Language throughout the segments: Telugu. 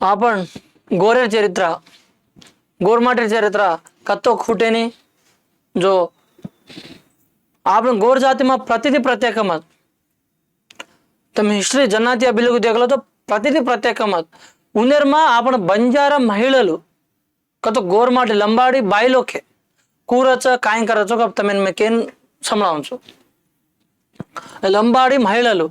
आपण गोरेर चरित्र गोरमाटेर चरित्र कत्तो ખૂટેની જો આપણે ગોર જાતિમાં પ્રતિથી પ્રત્યેકમાં તમે హిస్టరీ జనాతి అభిలకు దేగలతో ప్రతిది ప్రత్యేకమత్ ઉનેરમાં આપણે બંજારા મહિલાలు કતો ગોરમાટી લંબાડી બાયલો કે కూరొచ్చ కాయం కరొచ్చో కప్ తమను మేము కేన్ సంభాళించు లంబాడి మహిళలు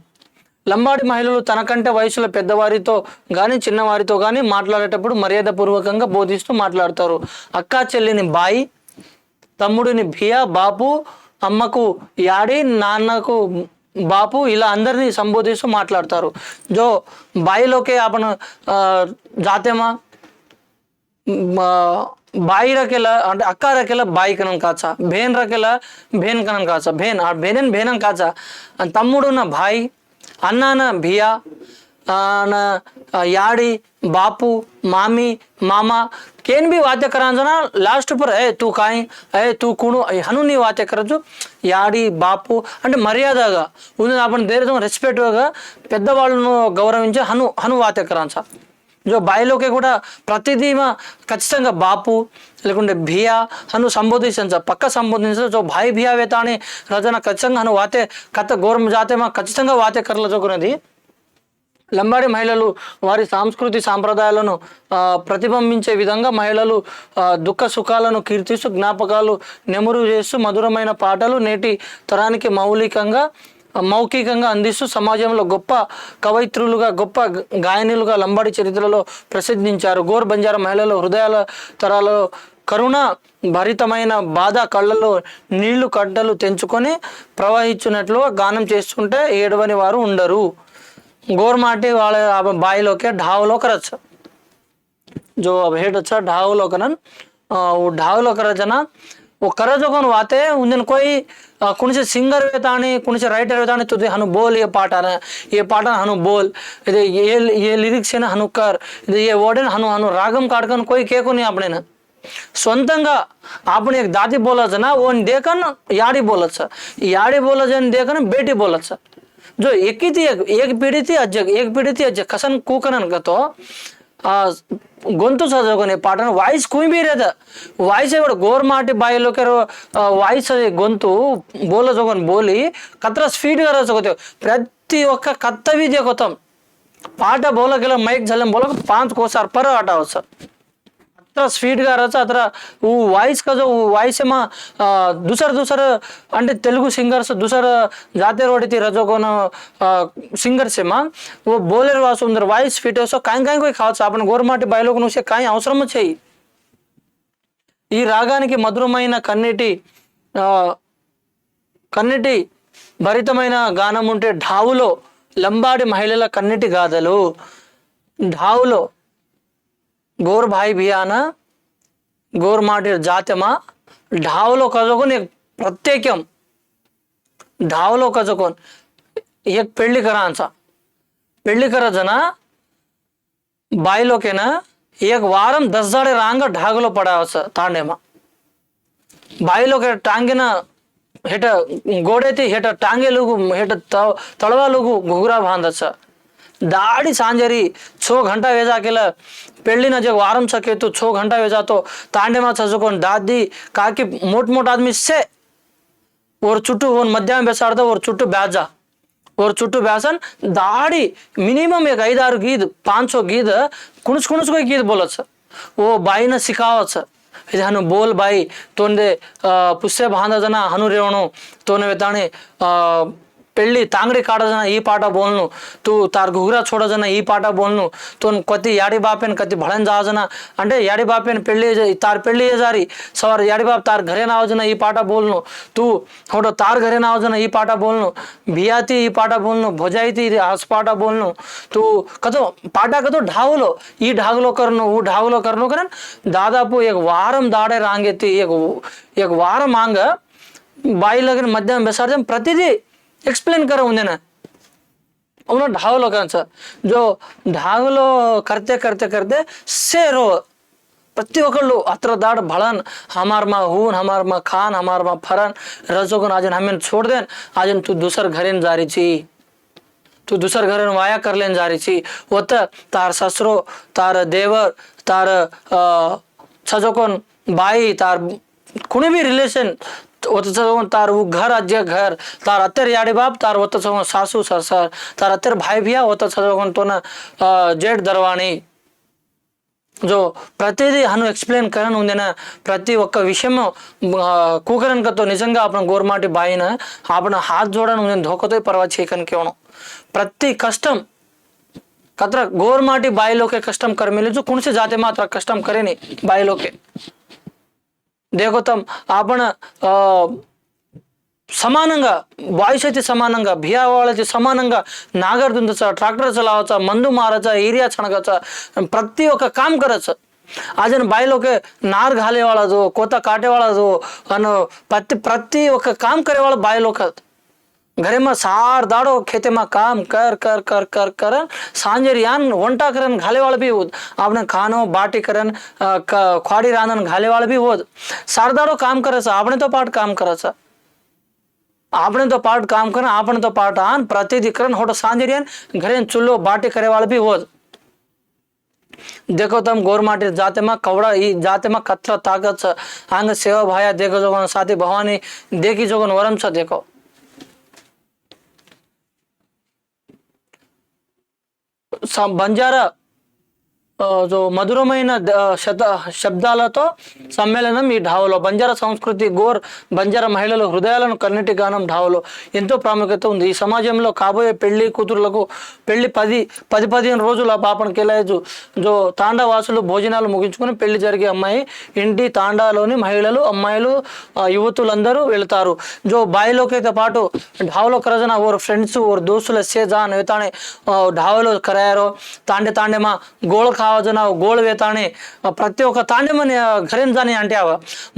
లంబాడి మహిళలు తనకంటే వయసులో పెద్దవారితో కానీ చిన్నవారితో కానీ మాట్లాడేటప్పుడు మర్యాదపూర్వకంగా బోధిస్తూ మాట్లాడతారు. అక్కా చెల్లిని బాయి తమ్ముడిని భియా బాపు అమ్మకు యాడి నాన్నకు బాపు ఇలా అందరినీ సంబోధిస్తూ మాట్లాడతారు. జో బాయిలోకే ఆపన జాతేమా? బాయి రకేల అంటే అక్క రకేల బాయి కనం కాచా బేన్ రకేల బేన్ కనం కాచా బేన్ ఆ బేనన్ బేనం కాచా తమ్ముడున్న భాయి అన్నాన భియా యాడి బాపు మామి మామ కేన్ బి वाद्य లాస్ట్ పర్ ఏ తూ కాయి ఏ తూ కుణు హనుని వాద్య కరచు యాడి బాపు అంటే మర్యాదగా ఉంది అప్పుడు దేర్ రెస్పెక్ట్గా పెద్దవాళ్ళను గౌరవించే హను హను వాద్య జో బాయిలోకి కూడా ప్రతిదీ మా ఖచ్చితంగా బాపు లేకుంటే భియా అను సంబోధించ పక్క సంబోధించ జో భాయి భియా వేత అని రచన ఖచ్చితంగా అను వాతే కథ గౌరవం జాతే మా ఖచ్చితంగా వాతే కర్లజోకున్నది లంబాడి మహిళలు వారి సాంస్కృతి సాంప్రదాయాలను ప్రతిబింబించే విధంగా మహిళలు దుఃఖ సుఖాలను కీర్తిస్తూ జ్ఞాపకాలు నెమరు చేస్తూ మధురమైన పాటలు నేటి తరానికి మౌలికంగా మౌఖికంగా అందిస్తూ సమాజంలో గొప్ప కవయిత్రులుగా గొప్ప గ- గాయనులుగా లంబాడి చరిత్రలో ప్రసిద్ధించారు గోర్ బంజారా మహిళలు హృదయాల తరాలలో కరుణ భరితమైన బాధ కళ్ళలో నీళ్లు కట్టలు తెంచుకొని ప్రవహించినట్లుగా గానం చేస్తుంటే ఏడవని వారు ఉండరు गोरमाटी वाले आप बाई लोग के ढाव लो करच जो अब हेड अच्छा ढाव लो करन अ, वो ढाव लो करच ना वो करज कोण वाते उन कोई अ, कुणीचे सिंगर वेता आणि कुणीचे रायटर वेता आणि तुझे हनु बोल ये पाठ आना ये पाठ हनु बोल इधे ये ये लिरिक्स है ना हनु कर इधे ये वर्ड है ना हनु हनु रागम काढकन कोई केको नाही આપણે ना స్వంతంగా आपण एक दादी बोलायचं ना ओन देखन याडी बोलायचं याडी बोलायचं आणि देखन बेटी बोलायचं जो एक ही थी एक, एक पीढ़ी थी अजग एक पीढ़ी थी अजग గొంతు చదువుకునే పాటను వాయిస్ కుమిరేద వాయిస్ కూడా గోర్మాటి బాయిలోకెరు వాయిస్ అది గొంతు బోల చదువుకొని బోలి కత్ర స్పీడ్గా రాసుకోవచ్చు ప్రతి ఒక్క కత్త విద్య కొత్తం. పాట బోలకి మైక్ చల్లం బోలకు పాంత్ కోసారు పర్ ఆట వస్తారు एतिरा స్వీట్గా రచ అతర వాయిస్ కదా వాయిస్ మా దుసర దుసర అంటే తెలుగు సింగర్స్ దుసర జాతీయ రోడితి రజోగోన సింగర్స్ మా ఓ బోలర్ వాసు ఉందరు. వాయిస్ ఫిట్ వస్తా కాయం కాయ కోయి కావచ్చు. అప్పుడు గోరమాటి బయలోకి నుంచి కాయ అవసరం వచ్చేయి ఈ రాగానికి మధురమైన కన్నీటి కన్నీటి భరితమైన గానం ఉంటే ఢావులో లంబాడి మహిళల కన్నీటి గాథలు. ఢావులో गोर भाई भी आना गोर माटीर जातेमा ढावलो कजोकोन एक प्रत्येकम ढावलो कजोकोन एक పెళ్లి करांचा పెళ్లి करायचं ना बायलोके ना एक वारम दस झाडे रांग ढागलो पडावचं तांडेमा बायलोके टांगेना हेट गोडेती हेट टांगेलुगु हेट तळ- तळवालुगु घुगरा बांधायचं दाढ़ी सांजरी, छो घंटा वेजा के पेड़ी ना जो आराम सके तो छो घंटा वेजा तो तांडे माँ सजुको दादी, काकी मोट मोट आदमी से और चुट्टू वो मध्य में बेसाड़ता और चुट्टू बैठ जा और चुट्टू बैसन दाढ़ी मिनिमम एक ऐद आर गीत, पाँच सौ गीत, कुणस कुणस कोई गीत बोलत वो बाई ने सिखावत ఇది హను బోల్ पुस्से తోందే जना हनु హను तो తోనే बताने పెళ్ళి తాంగ్రి కాడదన ఈ పాట బోల్ను తూ తార్ గుహురా చూడదన ఈ పాట బోల్ను తో కొత్తి యాడి బాపేన్ కత్తి భళన్ జాజన అంటే యాడి బాపేన్ పెళ్ళి తార్ పెళ్ళి ఏజారి సవర్ యాడి బాప్ తార్ ఘరే నావజన ఈ పాట బోల్ను తూ హోటో తార్ ఘరే నావజన ఈ పాట బోల్ను బియాతి ఈ పాట బోల్ను భుజాయితి ఆస్ పాట బోల్ను తూ కదో పాట కదో ఢావులో ఈ ఢాగులో కరను ఊ ఢాగులో కరను కరన్ దాదాపు ఎగ వారం దాడే రాంగెత్తి ఎగ ఎగ వారం ఆంగ బాయిలకి మధ్యాహ్నం విసర్జన ప్రతిదీ एक्सप्लेन कर हुँदैन उनीहरू ढाउलो कान्छ जो ढाउलो करते करते करते सेरो ಪ್ರತಿ ಒಕ್ಕಳು ಹತ್ರ ದಾಡ್ ಬಳನ್ ಹಮಾರ್ ಮಾ ಹೂನ್ ಹಮಾರ್ ಮಾ ಖಾನ್ ಹಮಾರ್ ಮಾ ಫರನ್ ರಜೋಗನ್ छोड़ देन आजन तू दूसर घरेन जा छि छी तू दूसर घरेन वाया करलेन लेन छि रही छी तार ससुरो तार देवर तार छजोकन भाई तार कुनै भी रिलेसन వతసవం తారు ఘర్ అజ్య ఘర్ తారు అత్తర్ యాడిబాబ్ తారు వతసవం సాసు సర్సార్ తారు అత్తర్ భాయ్ బియా వతసవం తోన జేడ్ దర్వాణి సో ప్రతిదీ అను ఎక్స్ప్లెయిన్ కరన్ ఉందిన ప్రతి ఒక్క విషయము కూకరన్కతో నిజంగా అప్పుడు గోర్మాటి బాయిన అప్పుడు హాత్ జోడన్ ఉంది ధోకతో పర్వా చేయకనికి ఇవ్వను ప్రతి కష్టం కత్ర గోర్మాటి బాయిలోకే కష్టం కర్మీలు కుణిసి జాతి మాత్ర కష్టం కరేని బాయిలోకే कष्टम करे नाही बाई लोके देखो तम आपण अं, సమానంగా బాయ్స్ అయితే సమానంగా भिया వాళ్ళైతే సమానంగా नागर दुंदचा ट्रॅक्टर चालवायचा मंदू मारायचा एरिया छणगाचा प्रति ఒక్క काम करायचं अजून बाई लोक नार घालेवाळा जो कोता काटेवाळा जो आणि प्रति प्रति ఒక్క काम करेवाळा बाई लोक ઘરેમાં સાર દાડો ખેતેમાં કામ કર કર કર કર કરન સાંજેર યાન વંટા કરન ઘાલેવાળ બી હોત આપણે ખાનો બાટી કરન અ, ક- ખવાડી રાંધન ઘાલેવાળ બી હોત સાર દાડો કામ કરે છે આપણે તો પાટ કામ કરે છે આપણે તો પાટ કામ કરે આપણે તો પાટ આન પ્રતિથી કરન હોટો સાંજેર યાન ઘરે ચૂલ્લો બાટી કરેવાળ બી હોત देखो तुम गोर माटी जाते में कवड़ा ई जाते में कत्र ताकत छ आंग सेवा भाया देखो जोगन साथी भवानी देखी जोगन वरम छ देखो సం- బంజారా ఆ, జో మధురమైన శత శబ్దాలతో సమ్మేళనం ఈ ఢావలో. బంజారా సంస్కృతి గోర్ బంజారా మహిళలు హృదయాలను కన్నటి గానం ఢావలో. ఎంతో ప్రాముఖ్యత ఉంది. ఈ సమాజంలో కాబోయే పెళ్ళి కూతురులకు పెళ్ళి పది పది పదిహేను రోజుల పాపన కెలాయజు జో తాండవాసులు భోజనాలు ముగించుకుని పెళ్ళి జరిగే అమ్మాయి ఇంటి తాండాలోని మహిళలు అమ్మాయిలు యువతులందరూ వెళతారు. జో బాయిలోకైతే పాటు ఢావలో కరజన ఓరు ఫ్రెండ్స్ ఓర్ దోస్తుల సేజా నేతానే ఢావలో కరయారో తాండే తాండేమా గోళ गोळ खावाजना गोळ वेताणे अं, प्रति ఒక్క तांडेमने घरेन जाणे అంటే అవ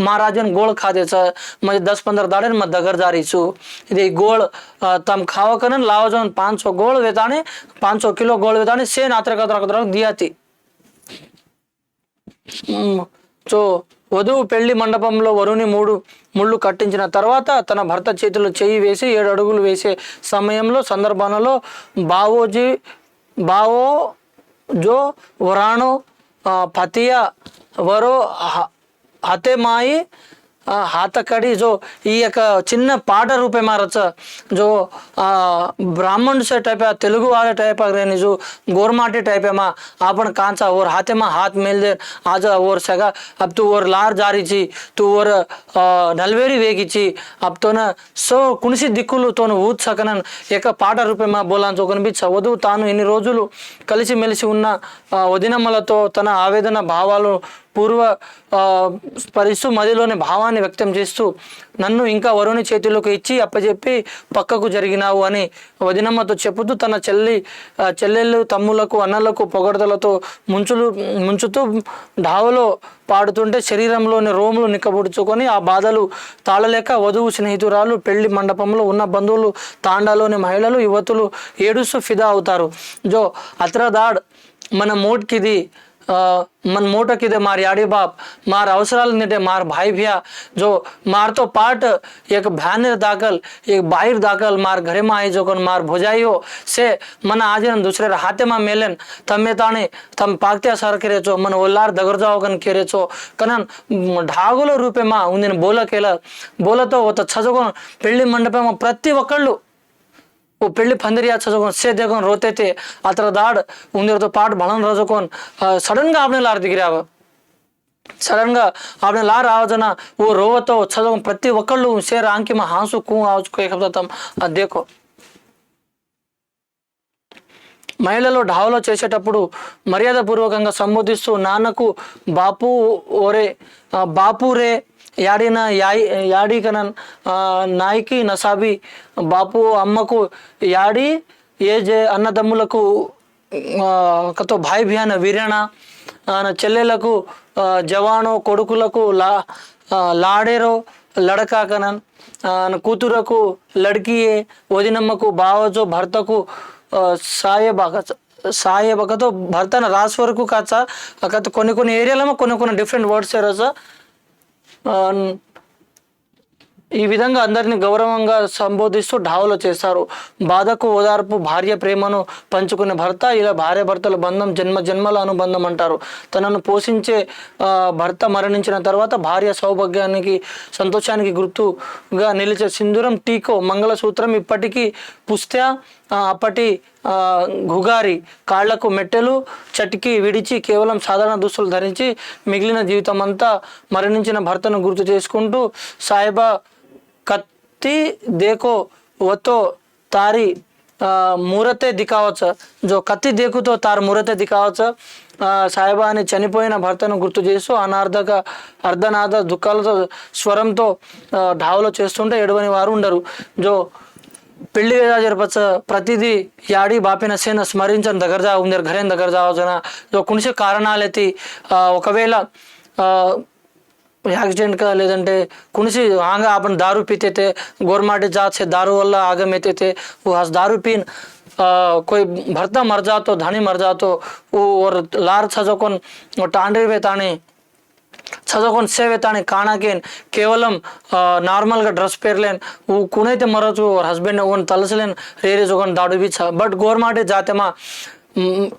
महाराजन गोळ खादेचं म्हणजे दस पंधरा दाडेन मग दगर जारीचू ఇది गोळ अं, तम खाव करण लाव जाऊन पाच सौ गोळ वेताणे पाच सौ किलो गोळ वेताणे सेन आत्र कत्र दियाती మ్, సో వధువు పెళ్లి మండపంలో వరుని మూడు ముళ్ళు కట్టించిన తర్వాత తన భర్త చేతిలో చెయ్యి వేసి ఏడు అడుగులు వేసే సమయంలో సందర్భంలో బావోజీ బావో జో వరాణో ఆ, పతియా వరో హ- హాతకడి జో ఈ యొక్క చిన్న పాట రూపే మారచ్చ జో బ్రాహ్మణ్ సే టైప్ తెలుగు వాళ్ళ టైప్ అగ్రేని గోర్మాటి టైప్ మా ఆపణ కాంచా ఓర్ హాతేమా హాత్ మేల్దే ఆజ ఓర్ సగ అబ్ తూ ఓర్ లార్ జారిచి తూ ఓర్ నల్వేరి వేగిచి అబ్ తోన సో కుణిసి దిక్కులు తోను ఊత్సకనన్ యొక్క పాట రూపేమా మా చో కనిపించ వధువు తాను ఇన్ని రోజులు కలిసి మెలిసి ఉన్న వదినమ్మలతో తన ఆవేదన భావాలు పూర్వ స్పరిస్తూ మదిలోని భావాన్ని వ్యక్తం చేస్తూ నన్ను ఇంకా వరుని చేతిలోకి ఇచ్చి అప్పచెప్పి పక్కకు జరిగినావు అని వదినమ్మతో చెబుతూ తన చెల్లి చెల్లెళ్ళు తమ్ములకు అన్నలకు పొగడతలతో ముంచులు ముంచుతూ ఢావలో పాడుతుంటే శరీరంలోని రోములు నిక్కబుడుచుకొని ఆ బాధలు తాళలేక వధువు స్నేహితురాలు పెళ్ళి మండపంలో ఉన్న బంధువులు తాండాలోని మహిళలు యువతులు ఏడుస్తూ ఫిదా అవుతారు. జో అత్రదాడ్ మన మూడ్కిది मन मोठं किती मार याडी बाप मार अवसराला नेटे मार भाई भिया जो मारतो पाट एक भ्यानेर दाखल एक बाहेर दाखल मार घरे मा आई जोकन मार भोजाई हो से मन आजन दुसरे हाते मा मेलन तमे ताणे तम पाकत्या सार केरेचो मन ओल्लार दगर जावगन केरेचो कनन ढागोलो रूपे मा ఉందిన బోల కేల బోలతో ఒక చదువుకొని పెళ్లి మండపం ప్రతి ఒక్కళ్ళు ఓ పెళ్ళి పందిరి చదువుకొని సే देखोन रोते थे దాడ్ दाड़ उनीहरू బలం రోజుకొని సడన్గా ఆపిన आफ्नै దిగిరావు. సడన్గా ఆపిన లా రావజన ఓ రోవతో చదువు ప్రతి ఒక్కళ్ళు సేర్ ఆంకి మా హాన్సు కూ ఆచుకోగలుగుతాం అదేకో మహిళలు ఢావలో చేసేటప్పుడు మర్యాదపూర్వకంగా సంబోధిస్తూ నాన్నకు బాపు ఓరే బాపు రే యాడిన యాయి యాడికనన్ కనన్ నాయికి నసాబి బాపు అమ్మకు యాడి ఏ జే అన్నదమ్ములకు కతో భాయ్ బియాన వీరణ చెల్లెలకు జవాను కొడుకులకు లా లాడేరో లడకాకనన్ కూతురకు లడ్కియే వదినమ్మకు బావజో భర్తకు ఆ, సాయ భర్తన రాస్ వరకు కాచ కొన్ని కొన్ని ఏరియాలో కొన్ని కొన్ని డిఫరెంట్ వర్డ్స్ రస ఈ విధంగా అందరిని గౌరవంగా సంబోధిస్తూ ఢావులో చేస్తారు బాధకు ఓదార్పు భార్య ప్రేమను పంచుకునే భర్త ఇలా భార్య భర్తల బంధం జన్మ జన్మల అనుబంధం అంటారు. తనను పోషించే భర్త మరణించిన తర్వాత భార్య సౌభాగ్యానికి సంతోషానికి గుర్తుగా నిలిచే సింధూరం టీకో మంగళసూత్రం ఇప్పటికీ పుస్త్య అప్పటి గుగారి కాళ్ళకు మెట్టెలు చటికి విడిచి కేవలం సాధారణ దుస్తులు ధరించి మిగిలిన జీవితం అంతా మరణించిన భర్తను గుర్తు చేసుకుంటూ సాయిబా కత్తి దేకో వతో తారి మూరతే దికావచ్చ జో కత్తి దేకుతో తారు మూరతే దికావచ్చు సాయిబా అని చనిపోయిన భర్తను గుర్తు చేస్తూ అనార్థక అర్ధనాథ దుఃఖాలతో స్వరంతో ఢావులో చేస్తుంటే ఎడవని వారు ఉండరు. జో పెళ్లి రాజరపచ్చ ప్రతిదీ యాడి బాపిన సేన స్మరించని దగ్గర జా ఉందరు ఘరేన్ దగ్గర జావజన కొన్ని కారణాలైతే ఒకవేళ యాక్సిడెంట్గా లేదంటే కుణిసి ఆంగ ఆపణ దారు పీతైతే గోర్మాటి జాత్ దారు వల్ల ఆగమైతే దారు పీన్ कोई भरता मर जातो धानी मर जातो वो और लार छजोकन टांडे पे ताने చదవకుండా సేవెత్తానికి కాణాకేన్ కేవలం నార్మల్గా డ్రెస్ పేర్లేన్ కునైతే మరొచ్చు హస్బెండ్ ఒకని తలసలేన్ రేరేజ్ ఒకని దాడు బీచ బట్ గోర్మాటే జాతేమా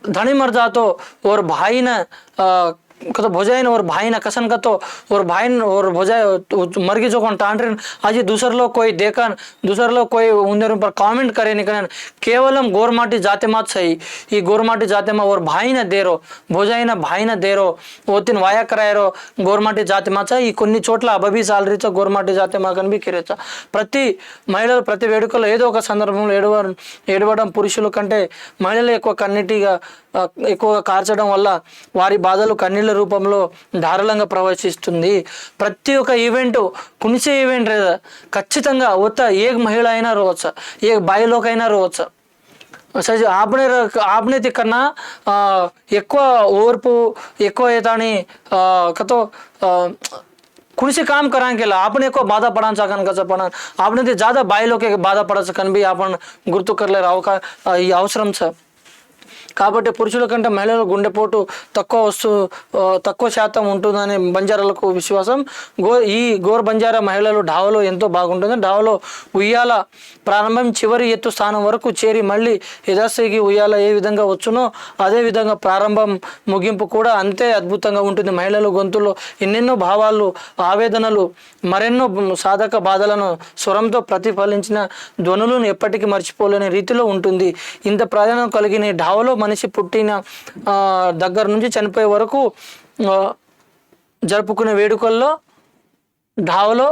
ధని మర్జాతో ఓర్ భాయిన मर जातो और भाई न आ, कतो भोजाइन और भाई न कसन कतो और भाई न और भोजाय मर गई जो कौन टांड्रेन आज दूसर लोग कोई देखन दूसर लोग कोई उन्हें पर कामेंट करे निकलन కేవలం గోర్మాటి జాతి మాత్ సై ఈ గోర్మాటి జాతి మా ఓర్ భాయి న దేరో భోజాయిన భాయి న దేరో ఓతిన్ వాయా కరాయరో గోర్మాటి జాతి మాచ ఈ కొన్ని చోట్ల అబబీ సాలరీచ గోర్మాటి జాతి మా కనిపి కిరేచ ప్రతి మహిళలు ప్రతి వేడుకలో ఏదో ఒక సందర్భంలో ఏడవ ఏడవడం పురుషుల కంటే మహిళలు ఎక్కువ కన్నీటిగా ఆ, ఎక్కువగా కార్చడం వల్ల వారి బాధలు కన్నీళ్ళ రూపంలో ధారాళంగా ప్రవేశిస్తుంది ప్రతి ఒక్క ఈవెంట్ కునిసే ఈవెంట్ లేదా ఖచ్చితంగా ఉత్త ఏ మహిళ అయినా రోవచ్చు ఏ బాయిలోకైనా రోవచ్చు సరే ఆపనే ఆపనే కన్నా ఆ, ఎక్కువ ఓర్పు ఎక్కువ ఏతాని కతో कुणसी काम कराने के लिए आपने को बाधा पड़ान सकन का पड़ान आपने ते ज्यादा बाई लोग के बाधा पड़ सकन भी आपण గుర్తు కర్లే రావు కా ఈ అవసరం సార్ కాబట్టి పురుషుల కంటే మహిళల గుండెపోటు తక్కువ వస్తు తక్కువ శాతం ఉంటుందనే బంజారాలకు విశ్వాసం. గో ఈ గోర్ బంజారా మహిళలు ఢావలో ఎంతో బాగుంటుంది. ఢావలో ఉయ్యాల ప్రారంభం చివరి ఎత్తు స్థానం వరకు చేరి మళ్ళీ యథాస్థితికి ఉయ్యాల ఏ విధంగా వచ్చునో అదే విధంగా ప్రారంభం ముగింపు కూడా అంతే అద్భుతంగా ఉంటుంది. మహిళల గొంతులో ఎన్నెన్నో భావాలు ఆవేదనలు మరెన్నో సాధక బాధలను స్వరంతో ప్రతిఫలించిన ధ్వనులను ఎప్పటికీ మర్చిపోలేని రీతిలో ఉంటుంది. ఇంత ప్రాధాన్యం కలిగిన ఢావలో మనిషి పుట్టిన దగ్గర నుంచి చనిపోయే వరకు జరుపుకునే వేడుకల్లో ఢావలో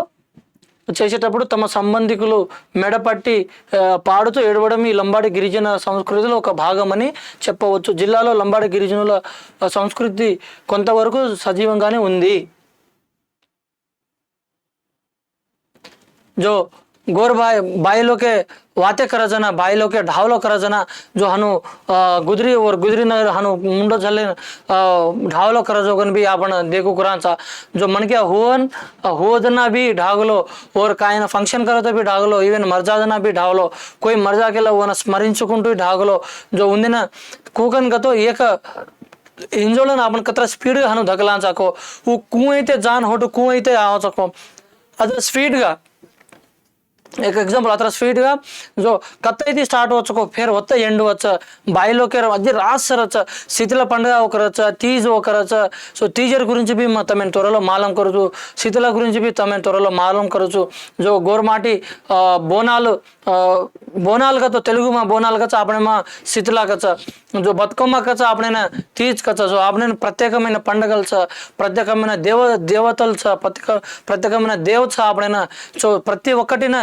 చేసేటప్పుడు తమ సంబంధికులు మెడపట్టి పాడుతూ ఏడవడం ఈ లంబాడి గిరిజన సంస్కృతిలో ఒక భాగమని చెప్పవచ్చు. జిల్లాలో లంబాడి గిరిజనుల సంస్కృతి కొంతవరకు సజీవంగానే ఉంది. జో जो गोर भाई भाई लोग के वाते कर जना भाई लोग के ढावलो कर जना जो हनु अ, गुदरी और गुदरी नगर हनु मुंडो झले अ, ढावलो कर जोगन भी आपण देखू कुरांचा जो मन के हुवन होदना भी ढागलो और कायना फंक्शन करत भी ढागलो ఈవెన్ మర్జాదన బి ఢావలో కోయి మర్జాకెలా ఓన స్మరించుకుంటూ ఢాగలో जो ఉందిన కూకన్ గతో ఏక इंजोलन आपण कत्र स्पीड हानु धकला चाको उ कुएं ते जान होटो कुएं ते आव चाको अदर स्पीड गा ಎಕ್ಸಾಂಪಲ್ ಆ ಥರ ಸ್ವೀಟ್ಗೆ ಜೋ ಕತ್ತೈತಿ ಸ್ಟಾರ್ಟ್ వచ్చ ಫೇರ್ ಒತ್ತ ಎಂಡ್ వచ్చ బాయిలోకి మధ్య రాసరచ శిథిల పండుగ ఒకరచ తీజ్ ఒకరచ సో తీజర్ గురించి బి తమను త్వరలో మాలం కరచు. శిథిల గురించి బి తమను త్వరలో మాలం కరచు. సో గోరమాటి బోనాలు బోనాలు గత తెలుగు మా బోనాలు గచ్చ ఆపడే మా శిథిల గచ్చ జో బతుకమ్మ గచ్చ ఆపడైన తీజ్ గచ్చ జో ఆపడైన ప్రత్యేకమైన పండుగలు సార్ ప్రత్యేకమైన దేవ దేవతలు సార్ ప్రత్యేక ప్రత్యేకమైన దేవత ఆపడైన సో ప్రతి ఒక్కటినే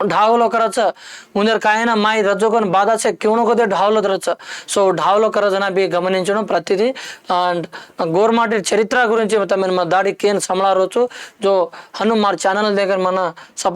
ढावलो करायचं उंदर काय ना माई रजोगन బాధాచే కివణకొదే ఢావలో దొరచ సో ఢావలో కరజన బి గమనించడం ప్రతిదీ అండ్ గోర్మాటి చరిత్ర గురించి తమ దాడి కేన్ సమలారోచు జో హను మా ఛానల్ దగ్గర మన సప